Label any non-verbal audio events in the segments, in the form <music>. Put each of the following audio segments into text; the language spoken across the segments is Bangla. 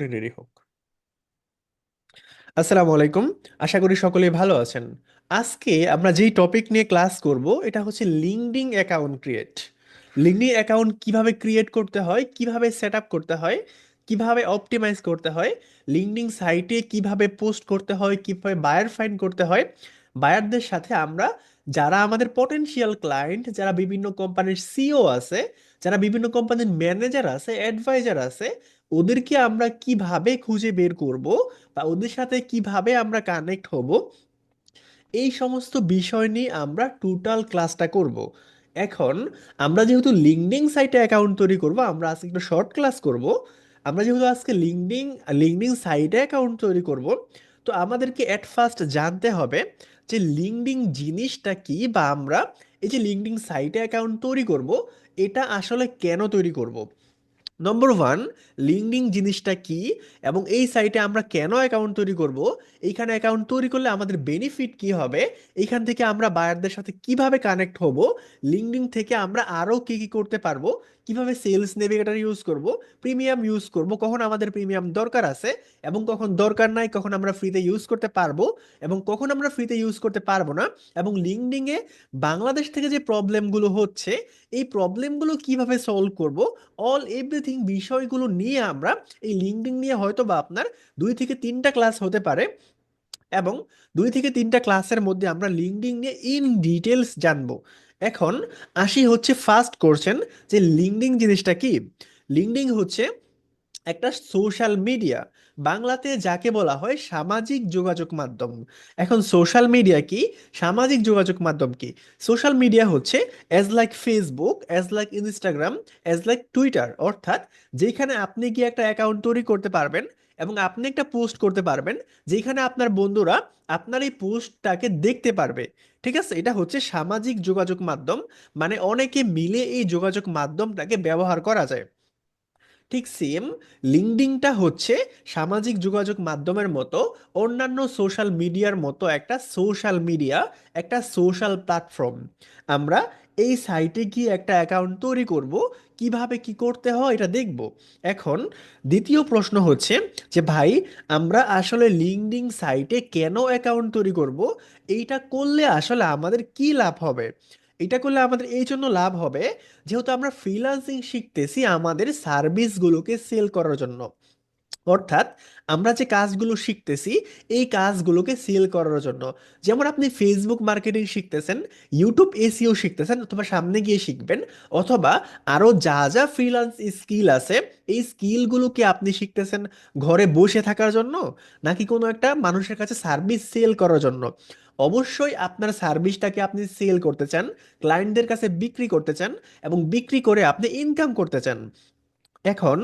রেডি হোক। আসসালামু আলাইকুম। আশা করি সকলেই ভালো আছেন। আজকে আমরা যেই টপিক নিয়ে ক্লাস করব, এটা হচ্ছে LinkedIn account create LinkedIn account কীভাবে ক্রিয়েট করতে হয়, কীভাবে সেট আপ করতে হয়, কীভাবে অপটিমাইজ করতে হয় লিঙ্কডিন সাইটে কীভাবে পোস্ট করতে হয়, কীভাবে বায়ার ফাইন্ড করতে হয় বায়ারদের সাথে আমরা, যারা আমাদের পটেনশিয়াল ক্লায়েন্ট যারা বিভিন্ন কোম্পানির সিও আছে, যারা বিভিন্ন কোম্পানির ম্যানেজার আছে অ্যাডভাইজার আছে ওদেরকে আমরা কীভাবে খুঁজে বের করব বা ওদের সাথে কীভাবে আমরা কানেক্ট হব, এই সমস্ত বিষয় নিয়ে আমরা টোটাল ক্লাসটা করব। এখন আমরা যেহেতু লিঙ্কডিং সাইটে অ্যাকাউন্ট তৈরি করব, আমরা আজকে একটু শর্ট ক্লাস করব। আমরা যেহেতু আজকে লিঙ্কডিন লিঙ্কডিং সাইটে অ্যাকাউন্ট তৈরি করব, তো আমাদেরকে অ্যাট ফার্স্ট জানতে হবে যে লিঙ্কডিন জিনিসটা কি বা আমরা এই যে লিঙ্কডিং সাইটে অ্যাকাউন্ট তৈরি করব, এটা আসলে কেন তৈরি করব? নম্বর ওয়ান লিঙ্কডিং জিনিসটা কি এবং এই সাইটে আমরা কেন অ্যাকাউন্ট তৈরি করব? এইখানে অ্যাকাউন্ট তৈরি করলে আমাদের বেনিফিট কি হবে? এইখান থেকে আমরা বায়ারদের সাথে কীভাবে কানেক্ট হব? লিঙ্কডিং থেকে আমরা আরও কি কি করতে পারব? কীভাবে সেলস নেভিগেটর ইউজ করব প্রিমিয়াম ইউজ করব, কখন আমাদের প্রিমিয়াম দরকার আছে এবং কখন দরকার নাই, কখন আমরা ফ্রিতে ইউজ করতে পারব এবং কখন আমরা ফ্রিতে ইউজ করতে পারব না এবং লিঙ্কডিনে বাংলাদেশ থেকে যে প্রবলেমগুলো হচ্ছে, এই প্রবলেমগুলো কীভাবে সলভ করব অল এভরিথিং বিষয়গুলো নিয়ে আমরা এই লিঙ্কডিন নিয়ে হয়তো বা আপনার দুই থেকে তিনটা ক্লাস হতে পারে এবং দুই থেকে তিনটা ক্লাসের মধ্যে আমরা লিঙ্কডিন নিয়ে ইন ডিটেলস জানব। এখন আসি হচ্ছে ফার্স্ট কোশ্চেন যে লিঙ্কডিন জিনিসটা কি? লিঙ্কডিন হচ্ছে একটা সোশ্যাল মিডিয়া বাংলাতে যাকে বলা হয় সামাজিক যোগাযোগ মাধ্যম। এখন সোশ্যাল মিডিয়া কি? সামাজিক যোগাযোগ মাধ্যম কি? সোশ্যাল মিডিয়া হচ্ছে as like Facebook as like Instagram as like Twitter অর্থাৎ যেখানে আপনি কি একটা অ্যাকাউন্ট তৈরি করতে পারবেন এবং আপনি একটা পোস্ট করতে পারবেন যেখানে আপনার বন্ধুরা আপনার এই পোস্টটাকে দেখতে পারবে। ঠিক আছে? এটা হচ্ছে সামাজিক যোগাযোগ মাধ্যম মানে অনেকে মিলে এই যোগাযোগ মাধ্যমটাকে ব্যবহার করা যায়। ঠিক সেম লিঙ্কডিনটা হচ্ছে সামাজিক যোগাযোগ মাধ্যমের মতো, অন্যান্য সোশ্যাল মিডিয়ার মতো একটা সোশ্যাল মিডিয়া একটা সোশ্যাল প্ল্যাটফর্ম আমরা এই সাইটে গিয়ে একটা অ্যাকাউন্ট তৈরি করব, কীভাবে কি করতে হয় এটা দেখব। এখন দ্বিতীয় প্রশ্ন হচ্ছে যে, ভাই, আমরা আসলে লিঙ্কডিন সাইটে কেন অ্যাকাউন্ট তৈরি করব? এইটা করলে আসলে আমাদের কি লাভ হবে? এটা করলে আমাদের এই জন্য লাভ হবে, যেহেতু আমরা ফ্রিল্যান্সিং শিখতেছি আমাদের সার্ভিসগুলোকে সেল করার জন্য। অর্থাৎ আমরা যে কাজগুলো শিখতেছি, এই কাজগুলোকে সেল করার জন্য। যেমন আপনি ফেসবুক মার্কেটিং শিখতেছেন ইউটিউব এসিও শিখতেছেন, অথবা সামনে গিয়ে শিখবেন, অথবা আরও যা যা ফ্রিল্যান্স স্কিল আছে, এই স্কিলগুলোকে আপনি শিখতেছেন ঘরে বসে থাকার জন্য, নাকি কোনো একটা মানুষের কাছে সার্ভিস সেল করার জন্য। অবশ্যই আপনার সার্ভিসটাকে আপনি সেল করতে চান ক্লায়েন্টদের কাছে বিক্রি করতে চান, এবং বিক্রি করে আপনি ইনকাম করতে চান। এখন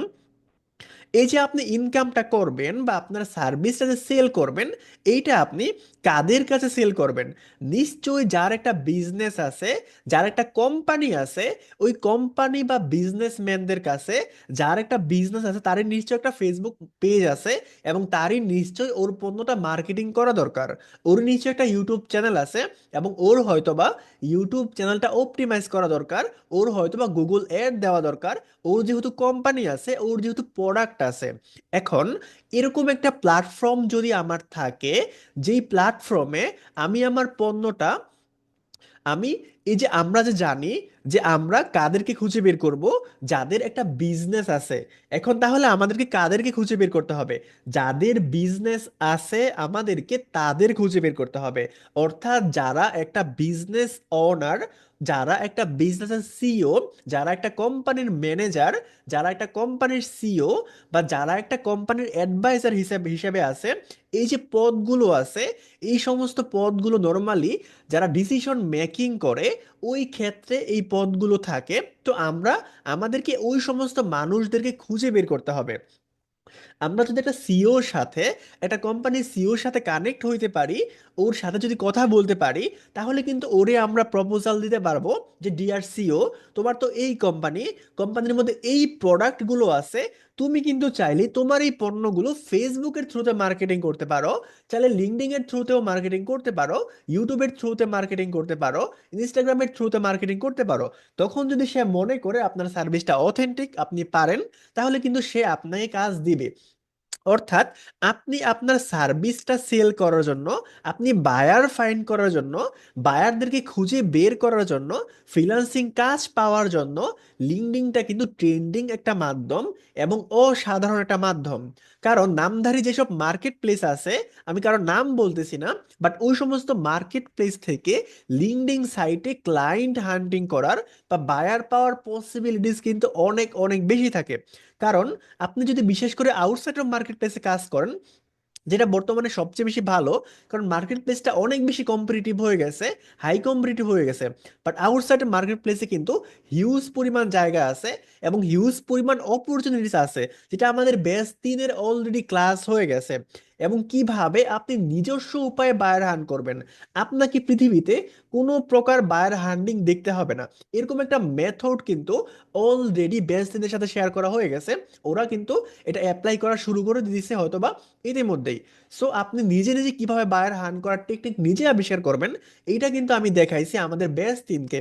এই যে আপনি ইনকামটা করবেন বা আপনার সার্ভিসটা যে সেল করবেন এইটা আপনি কাদের কাছে সেল করবেন? নিশ্চয়ই যার একটা বিজনেস আছে, যার একটা কোম্পানি আছে, ওই কোম্পানি বা বিজনেসম্যানদের কাছে যার একটা বিজনেস আছে, তারই নিশ্চয়ই একটা ফেসবুক পেজ আছে এবং তারই নিশ্চয়ই ওর পণ্যটা মার্কেটিং করা দরকার। ওর নিশ্চয়ই একটা ইউটিউব চ্যানেল আছে এবং ওর হয়তোবা ইউটিউব চ্যানেলটা অপটিমাইজ করা দরকার, ওর হয়তোবা গুগল অ্যাড দেওয়া দরকার, ওর যেহেতু কোম্পানি আছে, ওর যেহেতু প্রোডাক্ট আছে। এখন এরকম একটা প্ল্যাটফর্ম যদি আমার থাকে, যেই প্ল্যাটফর্মে আমি আমার পণ্যটা আমি এই যে আমরা যে জানি যে আমরা কাদেরকে খুঁজে বের করব, যাদের একটা বিজনেস আছে। এখন তাহলে আমাদেরকে কাদেরকে খুঁজে বের করতে হবে? যাদের বিজনেস আছে, আমাদেরকে তাদের খুঁজে বের করতে হবে। অর্থাৎ যারা একটা বিজনেস অনার যারা একটা বিজনেসের সিইও যারা একটা কোম্পানির ম্যানেজার যারা একটা কোম্পানির সিও বা যারা একটা কোম্পানির অ্যাডভাইজার হিসেবে হিসেবে আছে, এই যে পদগুলো আছে, এই সমস্ত পদগুলো নর্মালি যারা ডিসিশন মেকিং করে ওই ক্ষেত্রে এই পদগুলো থাকে, তো আমরা আমাদেরকে ওই সমস্ত মানুষদেরকে খুঁজে বের করতে হবে। আমরা যদি একটা সিওর সাথে, একটা কোম্পানির সিওর সাথে কানেক্ট হইতে পারি, ওর সাথে যদি কথা বলতে পারি, তাহলে কিন্তু ওরে আমরা প্রপোজাল দিতে পারব যে ডিআর সিও তোমার তো এই কোম্পানি কোম্পানির মধ্যে এই প্রোডাক্টগুলো আছে তুমি কিন্তু চাইলে তোমার এই পণ্যগুলো ফেসবুকের থ্রুতে মার্কেটিং করতে পারো, চাইলে লিঙ্কডিং এর থ্রুতেও মার্কেটিং করতে পারো ইউটিউবের থ্রুতে মার্কেটিং করতে পারো ইনস্টাগ্রামের থ্রুতে মার্কেটিং করতে পারো। তখন যদি সে মনে করে আপনার সার্ভিসটা অথেন্টিক আপনি পারেন, তাহলে কিন্তু সে আপনাকে কাজ দিবে। অর্থাৎ আপনি আপনার সার্ভিসটা সেল করার জন্য, আপনি বায়ার ফাইন করার জন্য বায়ারদেরকে খুঁজে বের করার জন্য ফ্রিলান্সিং কাজ পাওয়ার জন্য লিঙ্কডিংটা কিন্তু ট্রেন্ডিং একটা মাধ্যম এবং অসাধারণ একটা মাধ্যম। কারণ নামধারী যেসব মার্কেট প্লেস আছে, আমি কারও নাম বলতেছি না বাট ওই সমস্ত মার্কেট প্লেস থেকে লিঙ্কডিং সাইটে ক্লায়েন্ট হান্টিং করার বা বায়ার পাওয়ার পসিবিলিটিস কিন্তু অনেক অনেক বেশি থাকে। কারণ আপনি যদি বিশেষ করে আউটসাইড অফ মার্কেট প্লেসে কাজ করেন যেটা বর্তমানে সবচেয়ে বেশি ভালো, কারণ মার্কেট প্লেসটা অনেক বেশি কম্পিটিটিভ হয়ে গেছে হাই কম্পিটিটিভ হয়ে গেছে বাট আউটসাইড মার্কেট প্লেসে কিন্তু হিউজ পরিমাণ জায়গা আছে এবং হিউজ পরিমাণ অপরচুনিটিস আছে, যেটা আমাদের বেস্ট তিনের অলরেডি ক্লাস হয়ে গেছে। এবং কীভাবে আপনি নিজস্ব উপায়ে বায়ার হান্ট করবেন। আপনাকে পৃথিবীতে কোনো প্রকার বায়ার হান্ডিং দেখতে হবে না। এরকম একটা মেথড কিন্তু অলরেডি তিনের সাথে শেয়ার করা হয়ে গেছে। ওরা কিন্তু এটা অ্যাপ্লাই করা শুরু করে দিয়েছে হয়তোবা ইতিমধ্যেই। সো আপনি নিজে নিজে কীভাবে বায়ার হান করার টেকনিক নিজে আবিষ্কার করবেন, এইটা কিন্তু আমি দেখাইছি আমাদের ব্যাচ টিমকে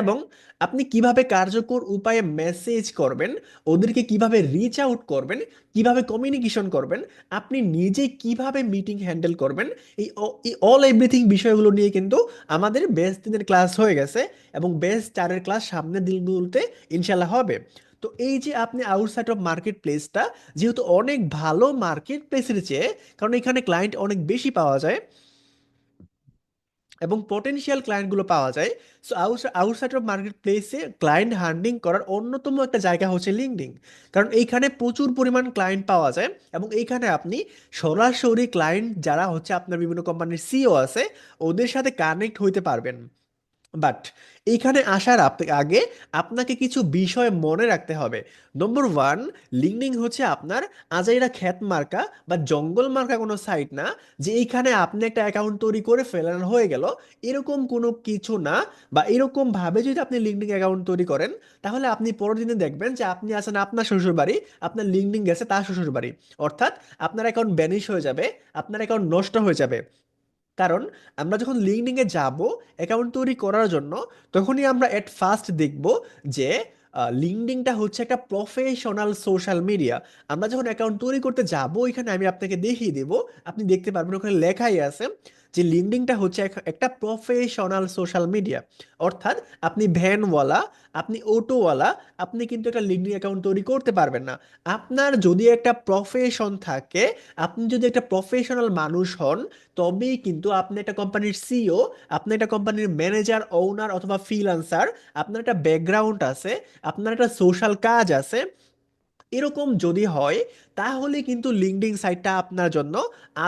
এবং আপনি কীভাবে কার্যকর উপায়ে মেসেজ করবেন, ওদেরকে কীভাবে রিচ আউট করবেন, কীভাবে কমিউনিকেশন করবেন, আপনি নিজে কীভাবে মিটিং হ্যান্ডেল করবেন, এই অল এভরিথিং বিষয়গুলো নিয়ে কিন্তু আমাদের বেস দিনের ক্লাস হয়ে গেছে এবং বেস চারের ক্লাস সামনের দিনগুলোতে ইনশাল্লাহ হবে। তো এই যে আপনি আউটসাইড অফ মার্কেট প্লেসটা যেহেতু অনেক ভালো মার্কেট প্লেসের চেয়ে, কারণ এখানে ক্লায়েন্ট অনেক বেশি পাওয়া যায় এবং পটেনশিয়াল ক্লায়েন্টগুলো পাওয়া যায়। সো আউটসাইড অফ মার্কেট প্লেসে ক্লায়েন্ট হান্ডিং করার অন্যতম একটা জায়গা হচ্ছে লিঙ্কডিং কারণ এইখানে প্রচুর পরিমাণ ক্লায়েন্ট পাওয়া যায় এবং এইখানে আপনি সরাসরি ক্লায়েন্ট যারা হচ্ছে আপনার বিভিন্ন কোম্পানির সিও আছে, ওদের সাথে কানেক্ট হইতে পারবেন। বাট এইখানে আসার আগে আপনাকে কিছু বিষয় মনে রাখতে হবে। নম্বর ওয়ান লিঙ্কডিং হচ্ছে আপনার আজাইরা খ্যাত মার্কা বা জঙ্গল মার্কা কোনো সাইট না, যে এইখানে আপনি একটা অ্যাকাউন্ট তৈরি করে ফেলানো হয়ে গেল। এরকম কোনো কিছু না বা এরকম ভাবে যদি আপনি লিঙ্কডিং অ্যাকাউন্ট তৈরি করেন, তাহলে আপনি পরের দিনে দেখবেন যে আপনি আছেন আপনার শ্বশুর বাড়ি আপনার লিঙ্কডিং গেছে তার শ্বশুর বাড়ি অর্থাৎ আপনার অ্যাকাউন্ট ব্যানিশ হয়ে যাবে, আপনার অ্যাকাউন্ট নষ্ট হয়ে যাবে। কারণ আমরা যখন লিঙ্কডিংয়ে যাব অ্যাকাউন্ট তৈরি করার জন্য, তখনই আমরা এট ফার্স্ট দেখব যে লিঙ্কডিংটা হচ্ছে একটা প্রফেশনাল সোশ্যাল মিডিয়া আমরা যখন অ্যাকাউন্ট তৈরি করতে যাব, ওইখানে আমি আপনাকে দেখিয়ে দেব। আপনি দেখতে পারবেন ওখানে লেখাই আছে। যে লিঙ্কডিংটা হচ্ছে একটা প্রফেশনাল সোশ্যাল মিডিয়া অর্থাৎ আপনি ভ্যানওয়ালা আপনি অটোওয়ালা আপনি কিন্তু একটা লিঙ্কডিং অ্যাকাউন্ট তৈরি করতে পারবেন না। আপনার যদি একটা প্রফেশন থাকে, আপনি যদি একটা প্রফেশনাল মানুষ হন, তবেই কিন্তু আপনি একটা কোম্পানির সিও আপনি একটা কোম্পানির ম্যানেজার ওনার অথবা ফ্রিল্যান্সার আপনার একটা ব্যাকগ্রাউন্ড আছে, আপনার একটা সোশ্যাল কাজ আছে এরকম যদি হয়, তাহলে কিন্তু লিঙ্কডিং সাইটটা আপনার জন্য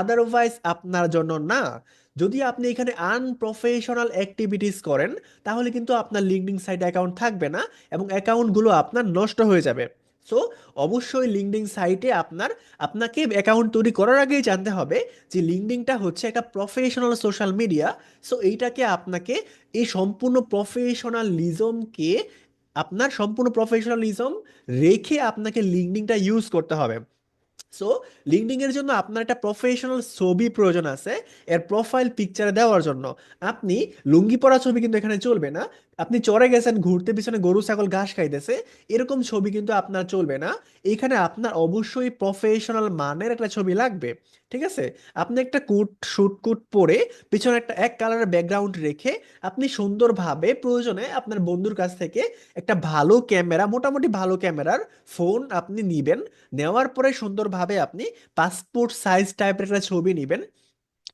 আদারওয়াইজ আপনার জন্য না। যদি আপনি এখানে আনপ্রফেশনাল অ্যাক্টিভিটিস করেন, তাহলে কিন্তু আপনার লিঙ্কডিং সাইট অ্যাকাউন্ট থাকবে না এবং অ্যাকাউন্টগুলো আপনার নষ্ট হয়ে যাবে। সো অবশ্যই লিঙ্কডিং সাইটে আপনার, আপনাকে অ্যাকাউন্ট তৈরি করার আগেই জানতে হবে যে লিঙ্কডিংটা হচ্ছে একটা প্রফেশনাল সোশ্যাল মিডিয়া সো এইটাকে আপনাকে এই সম্পূর্ণ প্রফেশনালিজমকে আপনার সম্পূর্ণ প্রফেশনালিজম রেখে আপনাকে লিঙ্কডিংটা ইউজ করতে হবে। সো লিঙ্কডিং এর জন্য আপনার একটা প্রফেশনাল ছবি প্রয়োজন আছে, এর প্রোফাইল পিকচারে দেওয়ার জন্য। আপনি লুঙ্গি পরা ছবি কিন্তু এখানে চলবে না আপনি চড়ে গেছেন, ঘুরতে পিছনে গরু, ছাগল, ঘাস খাইতেছে, এরকম ছবি কিন্তু আপনার চলবে না। এখানে আপনার অবশ্যই প্রফেশনাল মানের একটা ছবি লাগবে, ঠিক আছে? আপনি একটা কুট শুট কুট পরে পিছনে একটা এক কালারের ব্যাকগ্রাউন্ড রেখে আপনি সুন্দরভাবে প্রয়োজনে আপনার বন্ধুর কাছ থেকে একটা ভালো ক্যামেরা মোটামুটি ভালো ক্যামেরার ফোন আপনি নিবেন। নেওয়ার পরে সুন্দরভাবে আপনি পাসপোর্ট সাইজ টাইপের একটা ছবি নেবেন।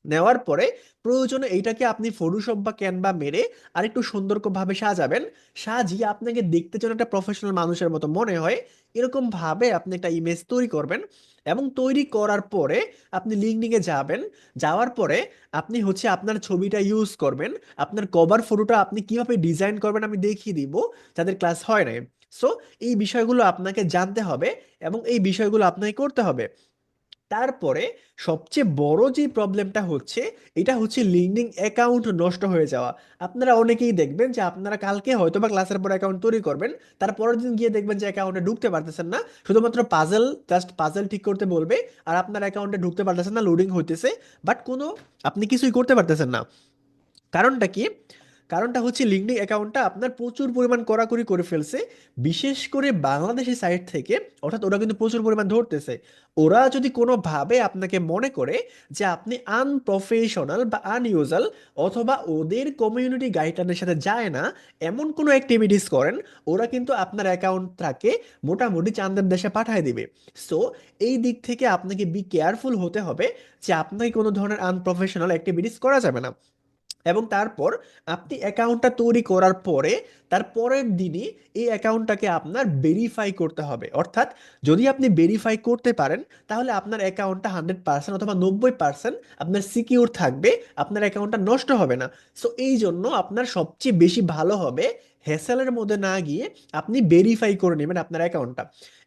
নেওয়ার পরে প্রয়োজনে এইটাকে আপনি ফটোশপ বা ক্যানভা মেরে আর একটু সুন্দরভাবে সাজাবেন। সাজিয়ে আপনাকে দেখতে যেন একটা প্রফেশনাল মানুষের মতো মনে হয়। এরকম ভাবে আপনি একটা ইমেজ তৈরি করবেন এবং তৈরি করার পরে আপনি লিঙ্কডিংয়ে যাবেন। যাওয়ার পরে আপনি হচ্ছে আপনার ছবিটা ইউজ করবেন। আপনার কভার ফটোটা আপনি কীভাবে ডিজাইন করবেন আমি দেখিয়ে দিব, যাদের ক্লাস হয় নাই। সো এই বিষয়গুলো আপনাকে জানতে হবে এবং এই বিষয়গুলো আপনাকে করতে হবে। তারপরে সবচেয়ে বড় যে প্রবলেমটা হচ্ছে, এটা হচ্ছে লিঙ্কডিং অ্যাকাউন্ট নষ্ট হয়ে যাওয়া। আপনারা অনেকেই দেখবেন যে আপনারা কালকে হয়তো বা ক্লাসের পর অ্যাকাউন্ট তৈরি করবেন, তার পরের দিন গিয়ে দেখবেন যে অ্যাকাউন্টে ঢুকতে পারতেছেন না, শুধুমাত্র পাজেল জাস্ট পাজেল ঠিক করতে বলবে, আর আপনার অ্যাকাউন্টে ঢুকতে পারতেছেন না লোডিং হইতেছে বাট কোনো, আপনি কিছুই করতে পারতেছেন না। কারণটা কি? কারণটা হচ্ছে লিঙ্কডইন অ্যাকাউন্টটা আপনার প্রচুর পরিমাণ কড়াকড়ি করে ফেলছে। বিশেষ করে বাংলাদেশি সাইট থেকে, অর্থাৎ ওরা কিন্তু প্রচুর পরিমাণ ধরতেছে। ওরা যদি কোনোভাবে আপনাকে মনে করে যে আপনি আনপ্রফেশনাল বা আনইউজাল অথবা ওদের কমিউনিটি গাইডলাইনের সাথে যায় না, এমন কোনো অ্যাক্টিভিটিস করেন, ওরা কিন্তু আপনার অ্যাকাউন্টটাকে মোটামুটি চান্দের দেশে পাঠিয়ে দিবে। সো এই দিক থেকে আপনাকে বি কেয়ারফুল হতে হবে যে আপনাকে কোনো ধরনের আনপ্রফেশনাল অ্যাক্টিভিটিস করা যাবে না। এবং তারপর আপনি অ্যাকাউন্টটা তৈরি করার পরে, তার পরের দিনই এই অ্যাকাউন্টটাকে আপনার ভেরিফাই করতে হবে। অর্থাৎ যদি আপনি ভেরিফাই করতে পারেন, তাহলে আপনার অ্যাকাউন্টটা হান্ড্রেড পার্সেন্ট অথবা নব্বই পার্সেন্ট আপনার সিকিউর থাকবে, আপনার অ্যাকাউন্টটা নষ্ট হবে না। সো এই জন্য আপনার সবচেয়ে বেশি ভালো হবে হ্যাসেলের মধ্যে না গিয়ে আপনি ভেরিফাই করে নেবেন আপনার অ্যাকাউন্টটা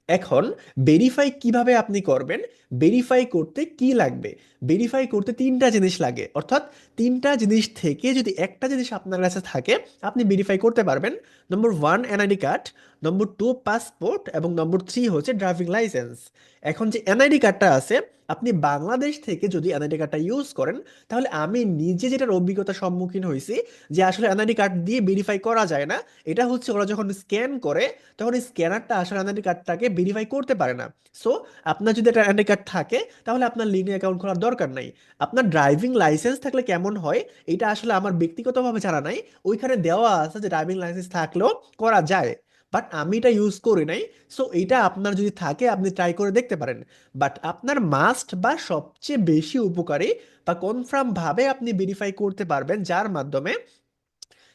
এখন ভেরিফাই কীভাবে আপনি করবেন? ভেরিফাই করতে কি লাগবে? ভেরিফাই করতে তিনটা জিনিস লাগে। অর্থাৎ তিনটা জিনিস থেকে যদি একটা জিনিস আপনার কাছে থাকে, আপনি ভেরিফাই করতে পারবেন। Number one NID card number two passport এবং নম্বর থ্রি হচ্ছে ড্রাইভিং লাইসেন্স এখন যে এনআইডি কার্ডটা আছে, আপনি বাংলাদেশ থেকে যদি এনআইডি কার্ডটা ইউজ করেন, তাহলে আমি নিজে যেটার অভিজ্ঞতার সম্মুখীন হয়েছি, যে আসলে এনআইডি কার্ড দিয়ে ভেরিফাই করা যায় না, এটা হচ্ছে ওরা যখন স্ক্যান করে, তখন স্ক্যানারটা আসলে এনআইডি কার্ডটাকে ভেরিফাই করতে পারে না। সো আপনার যদি একটা এনআইডি কার্ড থাকে, তাহলে আপনার লিঙ্কে অ্যাকাউন্ট খোলার দরকার নাই। আপনার ড্রাইভিং লাইসেন্স থাকলে কেমন হয়, এটা আসলে আমার ব্যক্তিগতভাবে জানা নাই। ওইখানে দেওয়া আছে যে ড্রাইভিং লাইসেন্স থাকলেও করা যায় বাট আমি এটা ইউজ করি নাই। সো এটা আপনার যদি থাকে, আপনি ট্রাই করে দেখতে পারেন। বাট আপনার মাস্ট বা সবচেয়ে বেশি উপকারী বা কনফার্ম ভাবে আপনি ভেরিফাই করতে পারবেন, যার মাধ্যমে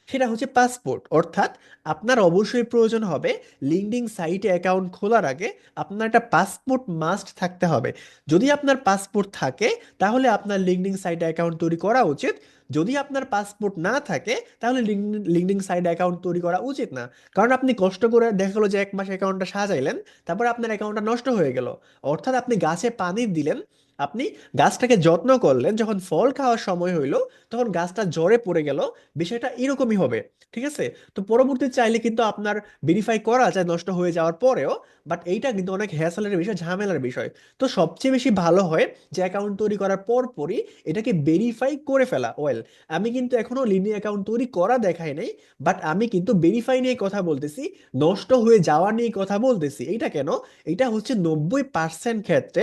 সেটা হচ্ছে পাসপোর্ট অর্থাৎ আপনার অবশ্যই প্রয়োজন হবে লিঙ্কডিং সাইটে অ্যাকাউন্ট খোলার আগে আপনার একটা পাসপোর্ট মাস্ট থাকতে হবে। যদি আপনার পাসপোর্ট থাকে, তাহলে আপনার লিঙ্কডিং সাইটে অ্যাকাউন্ট তৈরি করা উচিত। যদি আপনার পাসপোর্ট না থাকে, তাহলে লিঙ্কডিং সাইটে অ্যাকাউন্ট তৈরি করা উচিত না। কারণ আপনি কষ্ট করে দেখা গেলো যে এক মাস অ্যাকাউন্টটা সাজাইলেন, তারপর আপনার অ্যাকাউন্টটা নষ্ট হয়ে গেল। অর্থাৎ আপনি গাছে পানি দিলেন আপনি গাছটাকে যত্ন করলেন, যখন ফল খাওয়ার সময় হইল, তখন গাছটা জ্বরে পড়ে গেল, বিষয়টা এরকমই হবে, ঠিক আছে? তো পরবর্তী চাইলে কিন্তু আপনার ভেরিফাই করা যায় নষ্ট হয়ে যাওয়ার পরেও বাট এইটা কিন্তু অনেক হ্যাসেলের বিষয়, ঝামেলার বিষয়। তো সবচেয়ে বেশি ভালো হয় যে অ্যাকাউন্ট তৈরি করার পর পরই এটাকে ভেরিফাই করে ফেলা ওয়েল আমি কিন্তু এখনও লিনি অ্যাকাউন্ট তৈরি করা দেখাই নাই বাট আমি কিন্তু ভেরিফাই নিয়ে কথা বলতেছি, নষ্ট হয়ে যাওয়া নিয়ে কথা বলতেছি। এইটা কেন? এটা হচ্ছে নব্বই পার্সেন্ট ক্ষেত্রে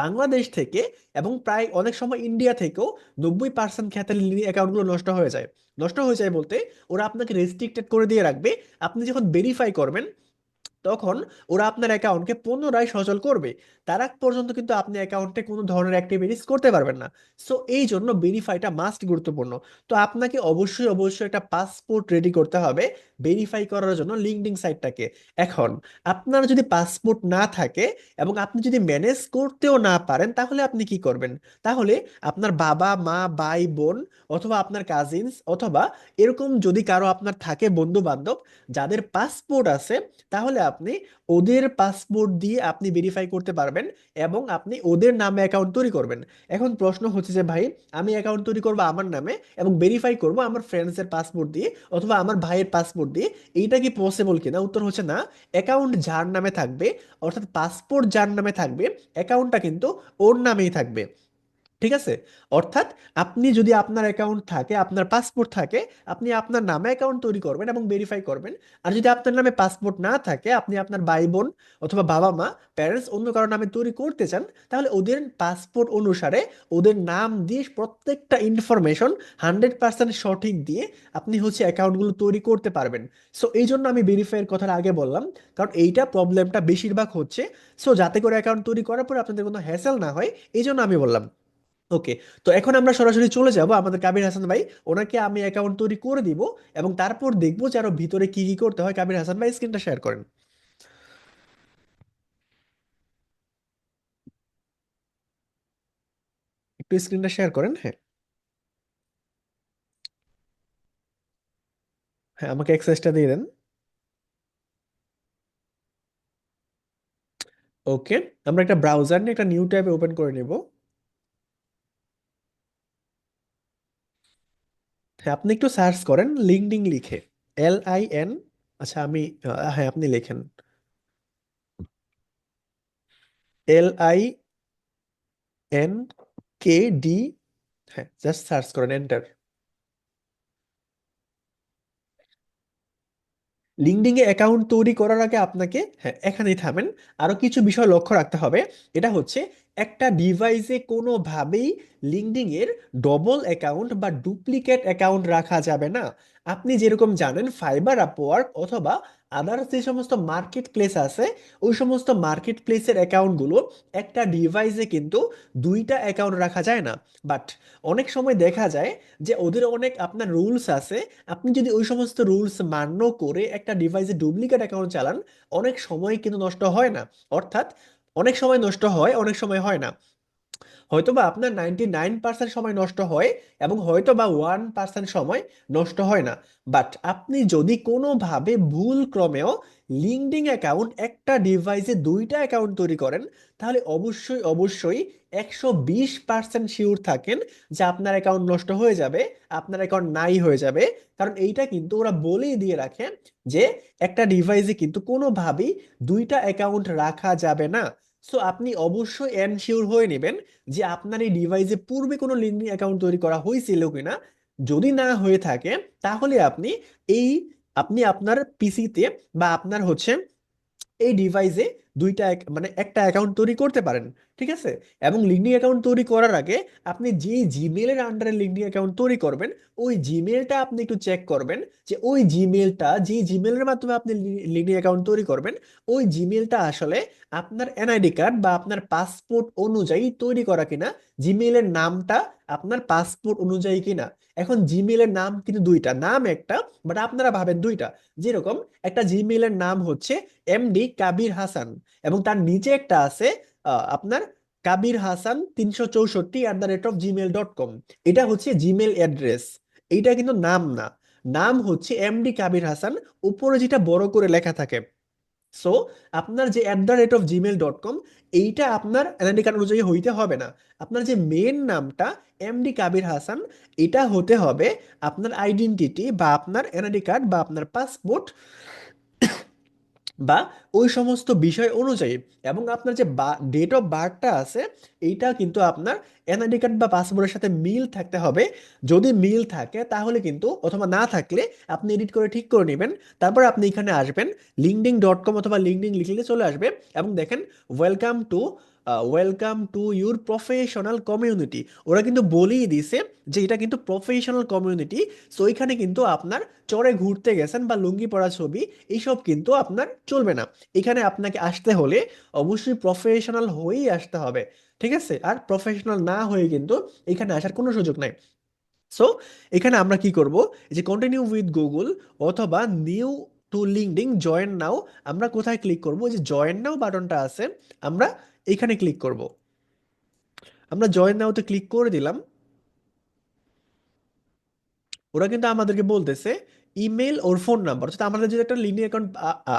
বাংলাদেশ থেকে এবং প্রায় অনেক সময় ইন্ডিয়া থেকেও নব্বই পার্সেন্ট লিনি অ্যাকাউন্টগুলো নষ্ট হয়ে যায়। নষ্ট হয়ে যায় বলতে ওরা আপনাকে রেস্ট্রিক্টেড করে দিয়ে রাখবে। আপনি যখন ভেরিফাই করবেন, তখন ওরা আপনার অ্যাকাউন্টকে পুনরায় সচল করবে। তার আগ পর্যন্ত কিন্তু আপনি অ্যাকাউন্টে কোনো ধরনের অ্যাক্টিভিটিস করতে পারবেন না। সো এই জন্য ভেরিফাইটা মাস্ট গুরুত্বপূর্ণ। তো আপনাকে অবশ্যই অবশ্যই একটা পাসপোর্ট রেডি করতে হবে। ভেরিফাই করার জন্য লিঙ্কডিং সাইটটাকে এখন, আপনার যদি পাসপোর্ট না থাকে এবং আপনি যদি ম্যানেজ করতেও না পারেন, তাহলে আপনি কি করবেন? তাহলে আপনার বাবা, মা, ভাই, বোন অথবা আপনার কাজিনস অথবা এরকম যদি কারও আপনার থাকে বন্ধু বান্ধব যাদের পাসপোর্ট আছে, তাহলে আপনি ওদের পাসপোর্ট দিয়ে আপনি ভেরিফাই করতে পারবেন এবং আপনি ওদের নামে অ্যাকাউন্ট তৈরি করবেন। এখন প্রশ্ন হচ্ছে যে, ভাই, আমি অ্যাকাউন্ট তৈরি করব আমার নামে এবং ভেরিফাই করব আমার ফ্রেন্ডসের পাসপোর্ট দিয়ে অথবা আমার ভাইয়ের পাসপোর্ট দিয়ে এইটা কি পসিবল কিনা? উত্তর হচ্ছে না। অ্যাকাউন্ট যার নামে থাকবে, অর্থাৎ পাসপোর্ট যার নামে থাকবে অ্যাকাউন্টটা কিন্তু ওর নামেই থাকবে। ঠিক আছে? অর্থাৎ আপনি যদি আপনার অ্যাকাউন্ট থাকে, আপনার পাসপোর্ট থাকে, আপনি আপনার নামে অ্যাকাউন্ট তৈরি করবেন এবং ভেরিফাই করবেন। আর যদি আপনার নামে পাসপোর্ট না থাকে, আপনি আপনার ভাই বোন অথবা বাবা মা প্যারেন্টস অন্য কারও নামে তৈরি করতে চান, তাহলে ওদের পাসপোর্ট অনুসারে ওদের নাম দিয়ে প্রত্যেকটা ইনফরমেশন হান্ড্রেড পার্সেন্ট সঠিক দিয়ে আপনি হচ্ছে অ্যাকাউন্টগুলো তৈরি করতে পারবেন। সো এই জন্য আমি ভেরিফাইয়ের কথাটা আগে বললাম, কারণ এইটা প্রবলেমটা বেশিরভাগ হচ্ছে। সো যাতে করে অ্যাকাউন্ট তৈরি করার পরে আপনাদের কোনো হ্যাসেল না হয়, এই জন্য আমি বললাম। ওকে তো এখন আমরা সরাসরি চলে যাব আমাদের কাবির হাসান ভাই। ওনাকে আমি অ্যাকাউন্ট তৈরি করে দিব এবং তারপর দেখব যে আরও ভিতরে কি কি করতে হয়। কাবির হাসান ভাই স্ক্রিনটা শেয়ার করেন। একটু স্ক্রিনটা শেয়ার করেন হ্যাঁ। হ্যাঁ আমাকে অ্যাক্সেসটা দিয়ে দেন। ওকে আমরা একটা ব্রাউজার নিয়ে একটা নিউ ট্যাবে ওপেন করে নেব। হ্যাঁ আপনি একটু সার্চ করেন লিঙ্কডিন লিখে এল আই এন আচ্ছা আমি হ্যাঁ আপনি লেখেন। L I N K D হ্যাঁ জাস্ট সার্চ করেন এন্টার লিঙ্কডইন এ অ্যাকাউন্ট তৈরি করার আগে আপনাকে হ্যাঁ এখানেই থামেন। আরও কিছু বিষয় লক্ষ্য রাখতে হবে, এটা হচ্ছে একটা ডিভাইসে কোনোভাবেই লিঙ্কডইন এর ডবল অ্যাকাউন্ট বা ডুপ্লিকেট অ্যাকাউন্ট রাখা যাবে না। আপনি যেরকম জানেন ফাইবার আপওয়ার্ক অথবা আদার্স যে সমস্ত মার্কেট প্লেস আছে, ওই সমস্ত মার্কেট প্লেসের অ্যাকাউন্টগুলো একটা ডিভাইসে কিন্তু দুইটা অ্যাকাউন্ট রাখা যায় না। বাট অনেক সময় দেখা যায় যে ওদের অনেক আপনার রুলস আছে, আপনি যদি ওই সমস্ত রুলস মান্য করে একটা ডিভাইসে ডুপ্লিকেট অ্যাকাউন্ট চালান, অনেক সময় কিন্তু নষ্ট হয় না। অর্থাৎ অনেক সময় নষ্ট হয়, অনেক সময় হয় না। হয়তোবা আপনার নাইনটি নাইন পার্সেন্ট সময় নষ্ট হয় এবং হয়তো বা ওয়ান পার্সেন্ট সময় নষ্ট হয় না। বাট আপনি যদি কোনোভাবে ভুল ক্রমেও লিঙ্কডিন অ্যাকাউন্ট একটা ডিভাইসে দুইটা অ্যাকাউন্ট তৈরি করেন, তাহলে অবশ্যই অবশ্যই একশো বিশ পার্সেন্ট শিওর থাকেন যে আপনার অ্যাকাউন্ট নষ্ট হয়ে যাবে, আপনার অ্যাকাউন্ট নাই হয়ে যাবে। কারণ এইটা কিন্তু ওরা বলেই দিয়ে রাখে যে একটা ডিভাইসে কিন্তু কোনোভাবেই দুইটা অ্যাকাউন্ট রাখা যাবে না। সো আপনি অবশ্যই এনশিওর হয়ে নেবেন যে আপনার এই ডিভাইসে পূর্বে কোনো লিঙ্কিং অ্যাকাউন্ট তৈরি করা হয়েছিল কিনা। যদি না হয়ে থাকে, তাহলে আপনি এই, আপনি আপনার পিসিতে বা আপনার হচ্ছে এই ডিভাইসে দুইটা মানে একটা অ্যাকাউন্ট তৈরি করতে পারেন। ঠিক আছে? এবং লিঙ্কডিন অ্যাকাউন্ট তৈরি করার আগে আপনি যে জিমেলের আন্ডারে লিঙ্কডিন অ্যাকাউন্ট তৈরি করবেন, ওই জিমেলটা আপনি একটু চেক করবেন যে ওই জিমেলটা যে জিমেলের মাধ্যমে আপনি লিঙ্কডিন অ্যাকাউন্ট তৈরি করবেন, ওই জিমেলটা আসলে আপনার এনআইডি কার্ড বা আপনার পাসপোর্ট অনুযায়ী তৈরি করা কিনা জিমেলের নামটা আপনার পাসপোর্ট অনুযায়ী কিনা। এখন জিমেলের নাম কিন্তু দুইটা, নাম একটা বাট আপনারা ভাবেন দুইটা। যেরকম একটা জিমেলের নাম হচ্ছে এমডি কাবির হাসান এবং তার নিচে একটা আছে আপনার কাবির হাসান তিনশো চৌষট্টি at the rate of Gmail dot com এটা হচ্ছে জিমেল অ্যাড্রেস এইটা কিন্তু নাম না। নাম হচ্ছে এমডি কাবির হাসান। উপরে যেটা বড় করে লেখা থাকে। সো আপনার যে at the rate of Gmail dot com এইটা আপনার এনআইডি কার্ড অনুযায়ী হইতে হবে না। আপনার যে মেন নামটা এমডি কাবির হাসান, এটা হতে হবে আপনার আইডেন্টিটি বা আপনার এনআইডি কার্ড বা আপনার পাসপোর্ট বা ওই সমস্ত বিষয় অনুযায়ী এবং আপনার যে ডেট অফ বার্থটা আছে, এইটা কিন্তু আপনার এনআইডি কার্ড বা পাসপোর্টের সাথে মিল থাকতে হবে। যদি মিল থাকে, তাহলে কিন্তু অথবা না থাকলে আপনি এডিট করে ঠিক করে নেবেন। তারপর আপনি এখানে আসবেন লিঙ্কডিন ডট কম অথবা লিঙ্কডিন লিখলে চলে আসবে এবং দেখেন welcome to welcome to your professional community ওরা কিন্তু বলেই দিছে যে এটা কিন্তু প্রফেশনাল কমিউনিটি সো এখানে কিন্তু আপনার চরে ঘুরতে গেছেন বা লুঙ্গি পরা ছবি, এইসব কিন্তু আপনার চলবে না। এখানে আপনাকে আসতে হলে অবশ্যই প্রফেশনাল হয়েই আসতে হবে, ঠিক আছে? আর প্রফেশনাল না হয়ে কিন্তু এখানে আসার কোনো সুযোগ নাই। সো এখানে আমরা কি করব? যে কন্টিনিউ উইথ গুগল অথবা new to LinkedIn join now আমরা কোথায় ক্লিক করব? যে জয়েন নাও বাটনটা আছে, আমরা এখানে ক্লিক করব। আমরা জয়েন নাওতে ক্লিক করে দিলাম। ওরা কিন্তু আমাদেরকে বলতেছে ইমেল ওর ফোন নাম্বার অর্থাৎ আমাদের যদি একটা লিঙ্কডিন অ্যাকাউন্ট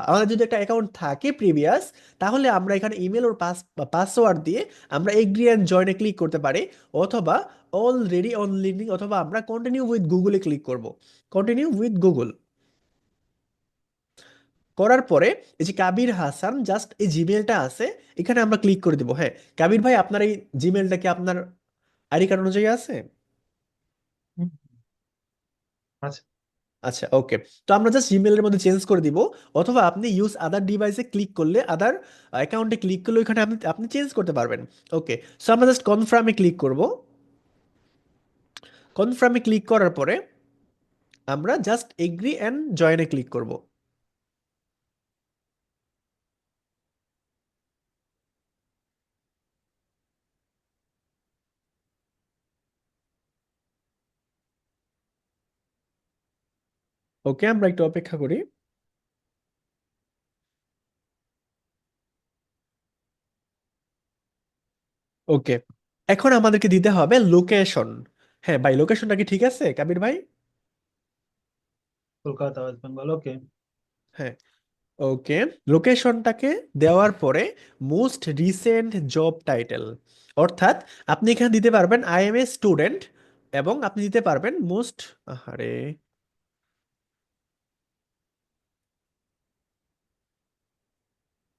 আমাদের যদি একটা অ্যাকাউন্ট থাকে প্রিভিয়াস তাহলে আমরা এখানে ইমেল ওর পাস পাসওয়ার্ড দিয়ে আমরা এগ্রি অ্যান্ড জয়েনে ক্লিক করতে পারি, অথবা অলরেডি অন লিঙ্কডিন অথবা আমরা কন্টিনিউ উইথ গুগলে ক্লিক করব। কন্টিনিউ উইথ গুগল করার পরে, এই যে কাবির হাসান জাস্ট এই জিমেলটা আছে, এখানে আমরা ক্লিক করে দেবো। হ্যাঁ কাবির ভাই, আপনার এই জিমেলটা কি আপনার আইডি কার্ড অনুযায়ী আছে? আচ্ছা আচ্ছা ওকে তো আমরা জাস্ট ইমেলের মধ্যে চেঞ্জ করে দিব, অথবা আপনি ইউজ আদার ডিভাইসে ক্লিক করলে আদার অ্যাকাউন্টে ক্লিক করলে ওইখানে আপনি আপনি চেঞ্জ করতে পারবেন। ওকে সো আমরা জাস্ট কনফার্মে ক্লিক করব। কনফার্মে ক্লিক করার পরে আমরা জাস্ট এগ্রি অ্যান্ড জয়েনে ক্লিক করব। ওকে আমরা একটু অপেক্ষা করি। ওকে এখন আমাদেরকে দিতে হবে লোকেশন হ্যাঁ ভাই লোকেশনটা কি ঠিক আছে কাবির ভাই? কলকাতা ওয়েস্ট বেঙ্গল ওকে হ্যাঁ ওকে লোকেশনটাকে দেওয়ার পরে মোস্ট রিসেন্ট জব টাইটেল অর্থাৎ আপনি এখানে দিতে পারবেন আই এম এ স্টুডেন্ট এবং আপনি দিতে পারবেন মোস্ট আরে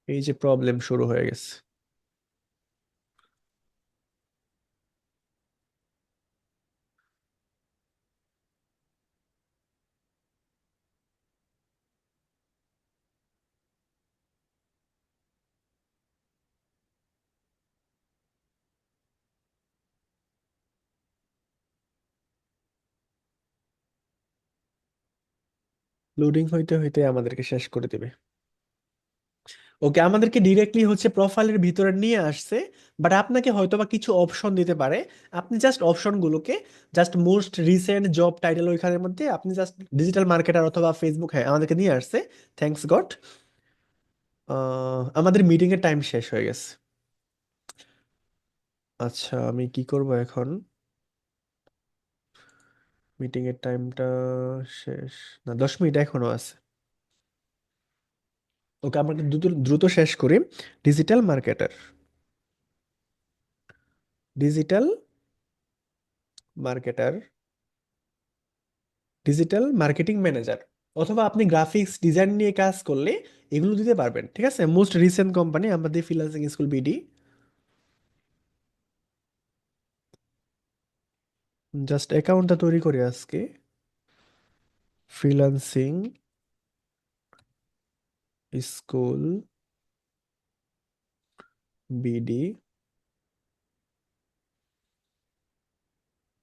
এই যে প্রবলেম শুরু হয়ে গেছে। লোডিং হইতে হইতে আমাদেরকে শেষ করে দিবে। ওকে, আমাদেরকে ডিরেক্টলি হচ্ছে প্রোফাইলের ভিতরে নিয়ে আসছে বাট আপনাকে হয়তোবা কিছু অপশন দিতে পারে। আপনি just অপশনগুলোকে just most recent job title ওইখানের মধ্যে আপনি জাস্ট ডিজিটাল মার্কেটার অথবা ফেসবুক হ্যাঁ আমাদেরকে নিয়ে আসছে। থ্যাঙ্কস গড আমাদের মিটিং এর টাইম শেষ হয়ে গেছে। আচ্ছা আমি কি করব এখন? মিটিং এর টাইমটা শেষ, না দশ মিনিট এখনও আছে। ওকে আমরা দ্রুত দ্রুত শেষ করি। Digital marketer digital marketer digital marketing manager অথবা আপনি গ্রাফিক্স ডিজাইন নিয়ে কাজ করলে এগুলো দিতে পারবেন, ঠিক আছে? মোস্ট রিসেন্ট কোম্পানি আমাদের ফ্রিল্যান্সিং স্কুল বিডি জাস্ট অ্যাকাউন্টটা তৈরি করি আজকে। Freelancing school BD.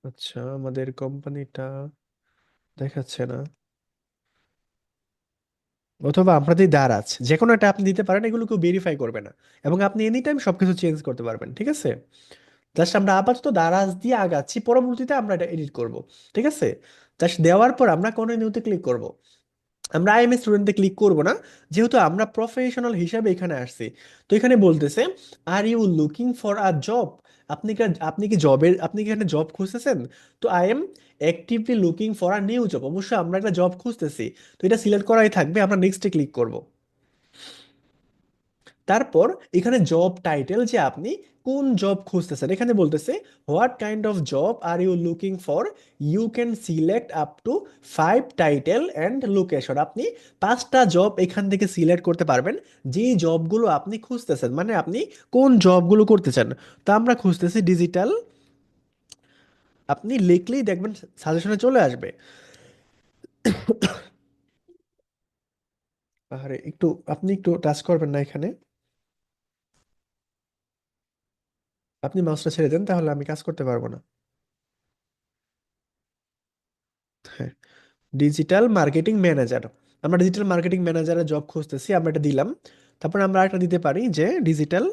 আচ্ছা আমাদের কোম্পানিটা দেখাচ্ছে না। অথবা আপনাদের দারাজ যে কোনো একটা আপনি দিতে পারেন, এগুলো কেউ ভেরিফাই করবে না। এবং আপনি এনি টাইম সবকিছু চেঞ্জ করতে পারবেন, ঠিক আছে? জাস্ট আমরা আপাতত দারাজ দিয়ে আগাচ্ছি, পরবর্তীতে আমরা এটা এডিট করব, ঠিক আছে? জাস্ট দেওয়ার পর আমরা কন্টিনিউতে ক্লিক করব। আমরা আইএমএ স্টুডেন্টে ক্লিক করব না, যেহেতু আমরা প্রফেশনাল হিসাবে এখানে আসছি। তো এখানে বলতেছে are you looking for a job আপনি কি আপনি কি জবের আপনি কি এখানে জব খুঁজতেছেন? তো I am actively looking for a new job অবশ্যই আমরা একটা জব খুঁজতেছি। তো এটা সিলেক্ট করাই থাকবে, আমরা নেক্সটে ক্লিক করব। তারপর এখানে জব টাইটেল যে আপনি কোন জব খুঁজতেছেন? এখানে বলতেছে what kind of job are you looking for you can select up to five title and location আপনি পাঁচটা জব এখান থেকে সিলেক্ট করতে পারবেন, যে জবগুলো আপনি খুঁজতেছেন। মানে আপনি কোন জবগুলো করতে চান তো আমরা খুঁজতেছি ডিজিটাল আপনি লিখলেই দেখবেন সাজেশনে চলে আসবে। <coughs> আরে একটু, আপনি একটু টাচ করবেন না এখানে। আপনি মাউসটা ছেড়ে দেন, তাহলে আমি কাজ করতে পারব না। হ্যাঁ ডিজিটাল মার্কেটিং ম্যানেজার আমরা ডিজিটাল মার্কেটিং ম্যানেজারের জব খুঁজতেছি, আমরা এটা দিলাম। তারপর আমরা একটা দিতে পারি যে digital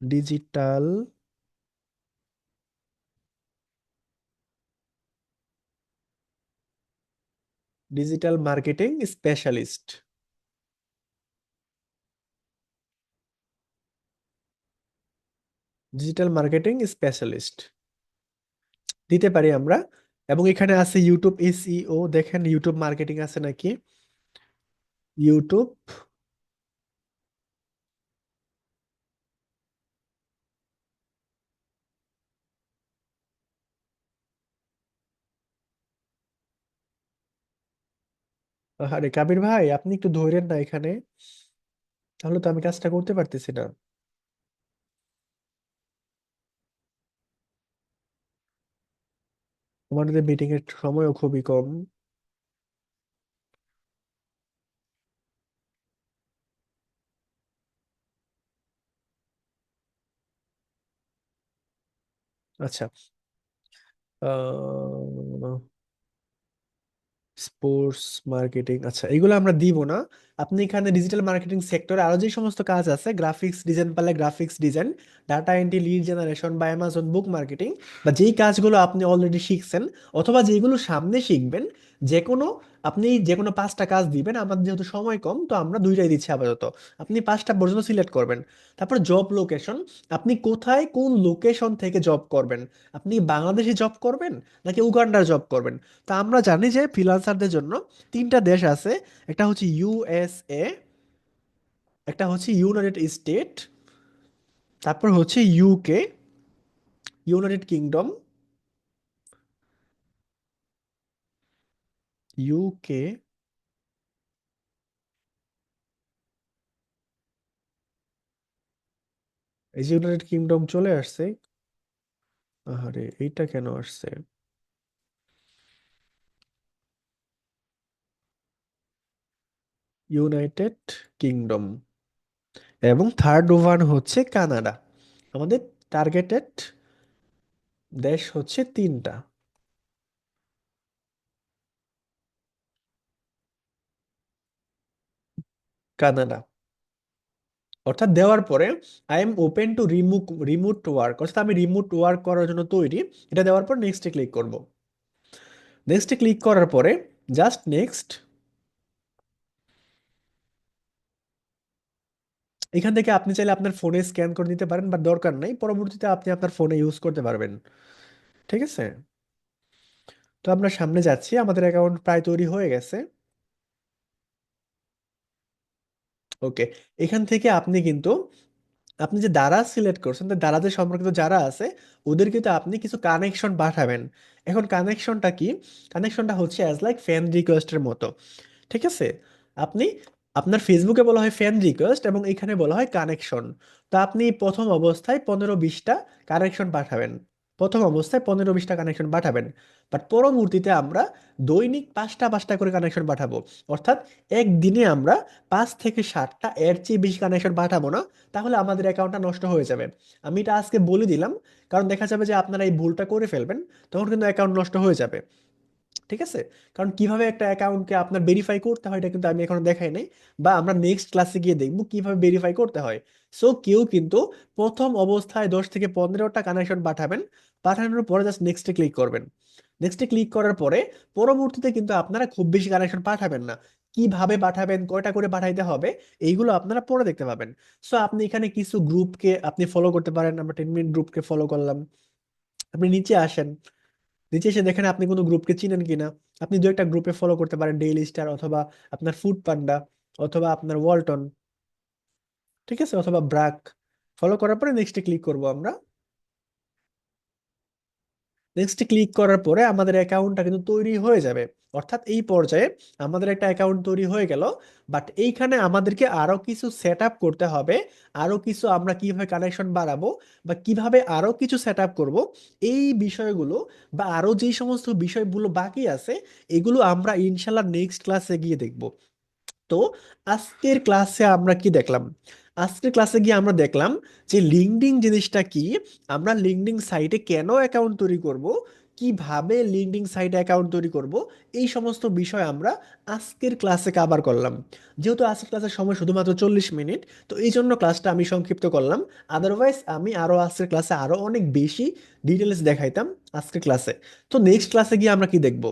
digital digital marketing specialist digital marketing specialist দিতে পারি আমরা। এবং এখানে আছে ইউটিউব এসইও দেখেন ইউটিউব মার্কেটিং আছে নাকি? ইউটিউব আরে কাবির ভাই, আপনি একটু ধৈর্য না এখানে। তাহলে তো আমি কাজটা করতে পারতেছি না। আমাদের মিটিং এর সময়ও খুবই কম। আচ্ছা। আহ স্পোর্টস, মার্কেটিং আচ্ছা এগুলো আমরা দিব না। আপনি এখানে ডিজিটাল মার্কেটিং সেক্টরে আরও যে সমস্ত কাজ আছে গ্রাফিক্স ডিজাইন পারলে graphics design data entry lead generation বা অ্যামাজন বুক মার্কেটিং বা যেই কাজগুলো আপনি অলরেডি শিখছেন, অথবা যেগুলো সামনে শিখবেন যে কোনো আপনি যে কোনো পাঁচটা কাজ দিবেন আমাদের যেহেতু সময় কম, তো আমরা দুইটাই দিচ্ছি আপাতত। আপনি পাঁচটা পর্যন্ত সিলেক্ট করবেন। তারপর জব লোকেশন, আপনি কোথায় কোন লোকেশন থেকে জব করবেন? আপনি বাংলাদেশে জব করবেন, নাকি উগান্ডার জব করবেন? তা আমরা জানি যে ফ্রিল্যান্সারদের জন্য তিনটা দেশ আছে, একটা হচ্ছে ইউএসএ একটা হচ্ছে ইউনাইটেড স্টেট, তারপর হচ্ছে ইউকে ইউনাইটেড কিংডম ইউকে এই যে ইউনাইটেড কিংডম চলে আসছে। আরে এইটা কেন আসছে? ইউনাইটেড কিংডম এবং থার্ড ওয়ান হচ্ছে কানাডা আমাদের টার্গেটেড দেশ হচ্ছে তিনটা। কানাডা। অর্থাৎ দেওয়ার পরে I am open to remove remote work অর্থাৎ আমি রিমোট ওয়ার্ক করার জন্য তৈরি। এটা দেওয়ার পর নেক্সটে ক্লিক করব। নেক্সটে ক্লিক করার পরে জাস্ট নেক্সট এখান থেকে আপনি চাইলে আপনার ফোনে স্ক্যান করে নিতে পারেন বা দরকার নাই। পরবর্তীতে আপনি আপনার ফোনে ইউজ করতে পারবেন। ঠিক আছে? তো আমরা সামনে যাচ্ছি। আমাদের অ্যাকাউন্ট প্রায় তৈরি হয়ে গেছে। ওকে, এখান থেকে আপনি কিন্তু, আপনি যে দ্বারা সিলেক্ট করছেন, তো দ্বারাদের সম্পর্কিত যারা আছে, ওদের কিন্তু আপনি কিছু কানেকশন পাঠাবেন। এখন কানেকশনটা কি? কানেকশনটা হচ্ছে অ্যাজ লাইক ফ্যান রিকোয়েস্টের মতো, ঠিক আছে? আপনি, আপনার ফেসবুকে বলা হয় ফ্যান রিকোয়েস্ট এবং এখানে বলা হয় কানেকশন তো আপনি প্রথম অবস্থায় পনেরো বিশটা কানেকশন পাঠাবেন, প্রথম অবস্থায় পনেরো বিশটা কানেকশন পাঠাবেন। বাট পরবর্তীতে আমরা দৈনিক পাঁচটা পাঁচটা করে কানেকশন পাঠাবো। অর্থাৎ একদিনে আমরা পাঁচ থেকে সাতটা এর চেয়ে বেশি কানেকশন পাঠাবো না, তাহলে আমাদের অ্যাকাউন্টটা নষ্ট হয়ে যাবে। আমি এটা আজকে বলে দিলাম, কারণ দেখা যাবে যে আপনারা এই ভুলটা করে ফেলবেন, তখন কিন্তু অ্যাকাউন্ট নষ্ট হয়ে যাবে। ঠিক আছে? কারণ কীভাবে একটা অ্যাকাউন্টকে আপনার ভেরিফাই করতে হয়, এটা কিন্তু আমি এখনও দেখাই নাই। বা আমরা নেক্সট ক্লাসে গিয়ে দেখব কীভাবে ভেরিফাই করতে হয়। সো কেউ কিন্তু প্রথম অবস্থায় দশ থেকে পনেরোটা কানেকশন পাঠাবেন, পাঠানোর পরে জাস্ট নেক্সটে ক্লিক করবেন। নেক্সটে ক্লিক করার পরে পরবর্তীতে কিন্তু আপনারা খুব বেশি কানেকশন পাঠাবেন না। কীভাবে পাঠাবেন, কয়টা করে পাঠাইতে হবে, এইগুলো আপনারা পরে দেখতে পাবেন। সো আপনি এখানে কিছু গ্রুপকে আপনি ফলো করতে পারেন, আমরা টেন মিনিট গ্রুপকে ফলো করলাম। আপনি নিচে আসেন। নিচে এসে দেখেন আপনি কোনো গ্রুপকে চিনেন কিনা। আপনি দু একটা গ্রুপে ফলো করতে পারেন ডেইলি স্টার অথবা আপনার ফুড পান্ডা অথবা আপনার ওয়ালটন ঠিক আছে? অথবা ব্রাক ফলো করার পরে নেক্সটে ক্লিক করব আমরা। নেক্সটে ক্লিক করার পরে আমাদের অ্যাকাউন্টটা কিন্তু তৈরি হয়ে যাবে। অর্থাৎ এই পর্যায়ে আমাদের একটা অ্যাকাউন্ট তৈরি হয়ে গেল। বাট এইখানে আমাদেরকে আরও কিছু সেট করতে হবে। আরও কিছু আমরা কীভাবে কানেকশন বাড়াবো বা কীভাবে আরও কিছু সেট করব, এই বিষয়গুলো বা আরও যেই সমস্ত বিষয়গুলো বাকি আছে, এগুলো আমরা ইনশাল্লাহ নেক্সট ক্লাসে গিয়ে দেখব। তো আজকের ক্লাসে আমরা কি দেখলাম? আজকের ক্লাসে গিয়ে আমরা দেখলাম যে লিঙ্কডিন জিনিসটা কি? আমরা লিঙ্কডিন সাইটে কেন অ্যাকাউন্ট তৈরি করব? কীভাবে লিঙ্কডিন সাইটে অ্যাকাউন্ট তৈরি করব? এই সমস্ত বিষয় আমরা আজকের ক্লাসে কভার করলাম। যেহেতু আজকের ক্লাসের সময় শুধুমাত্র চল্লিশ মিনিট, তো এই জন্য ক্লাসটা আমি সংক্ষিপ্ত করলাম। আদারওয়াইজ আমি আরও আজকের ক্লাসে আরও অনেক বেশি ডিটেলস দেখাইতাম আজকের ক্লাসে তো নেক্সট ক্লাসে গিয়ে আমরা কি দেখব?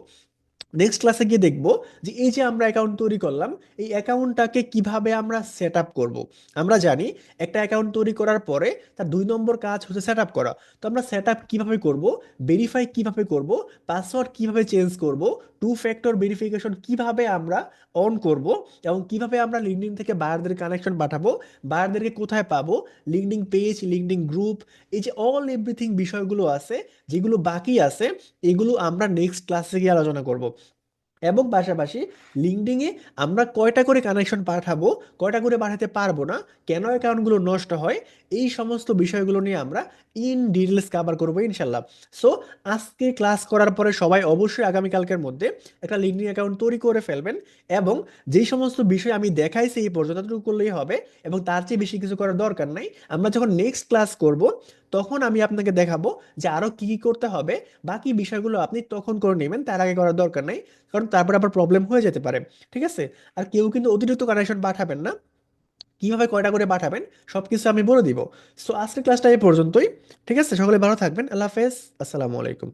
নেক্সট ক্লাসে গিয়ে দেখব যে এই যে আমরা অ্যাকাউন্ট তৈরি করলাম, এই অ্যাকাউন্টটাকে কীভাবে আমরা সেট আপ করব? আমরা জানি একটা অ্যাকাউন্ট তৈরি করার পরে তার দুই নম্বর কাজ হচ্ছে সেট আপ করা। তো আমরা সেট আপ কীভাবে করব? ভেরিফাই কীভাবে করব? পাসওয়ার্ড কীভাবে চেঞ্জ করব? টু ফ্যাক্টর ভেরিফিকেশন কীভাবে আমরা অন করব এবং কীভাবে আমরা লিঙ্কডিন থেকে বায়ারদের কানেকশন পাঠাবো, বায়ারদেরকে কোথায় পাবো লিঙ্কডিন পেজ লিঙ্কডিন গ্রুপ এই যে অল এভরিথিং বিষয়গুলো আছে, যেগুলো বাকি আছে, এগুলো আমরা নেক্সট ক্লাসে গিয়ে আলোচনা করব। এবং পাশাপাশি লিঙ্কডিংয়ে আমরা কয়টা করে কানেকশন পাঠাবো, কয়টা করে পাঠাতে পারব না, কেন অ্যাকাউন্টগুলো নষ্ট হয় এই সমস্ত বিষয়গুলো নিয়ে আমরা ইন ডিটেলস কভার করব ইনশাল্লাহ। সো আজকে ক্লাস করার পরে সবাই অবশ্যই আগামীকালকের মধ্যে একটা লিঙ্কডিং অ্যাকাউন্ট তৈরি করে ফেলবেন এবং যেই সমস্ত বিষয় আমি দেখাইছি এই পর্যন্ত ততটুকু করলেই হবে এবং তার চেয়ে বেশি কিছু করার দরকার নাই। আমরা যখন নেক্সট ক্লাস করব, তখন আমি আপনাকে দেখাবো যে আরও কি কি করতে হবে, বাকি বিষয়গুলো আপনি তখন করে নেবেন, তার আগে করার দরকার নেই, কারণ তারপর আবার প্রবলেম হয়ে যেতে পারে। ঠিক আছে? আর কেউ কিন্তু অতিরিক্ত কানেকশন পাঠাবেন না। কীভাবে কয়টা করে পাঠাবেন সব কিছু আমি বলে দিব। সো আজকের ক্লাসটা এই পর্যন্তই। ঠিক আছে? সকলে ভালো থাকবেন। আল্লাহ হাফেজ। আসসালামু আলাইকুম।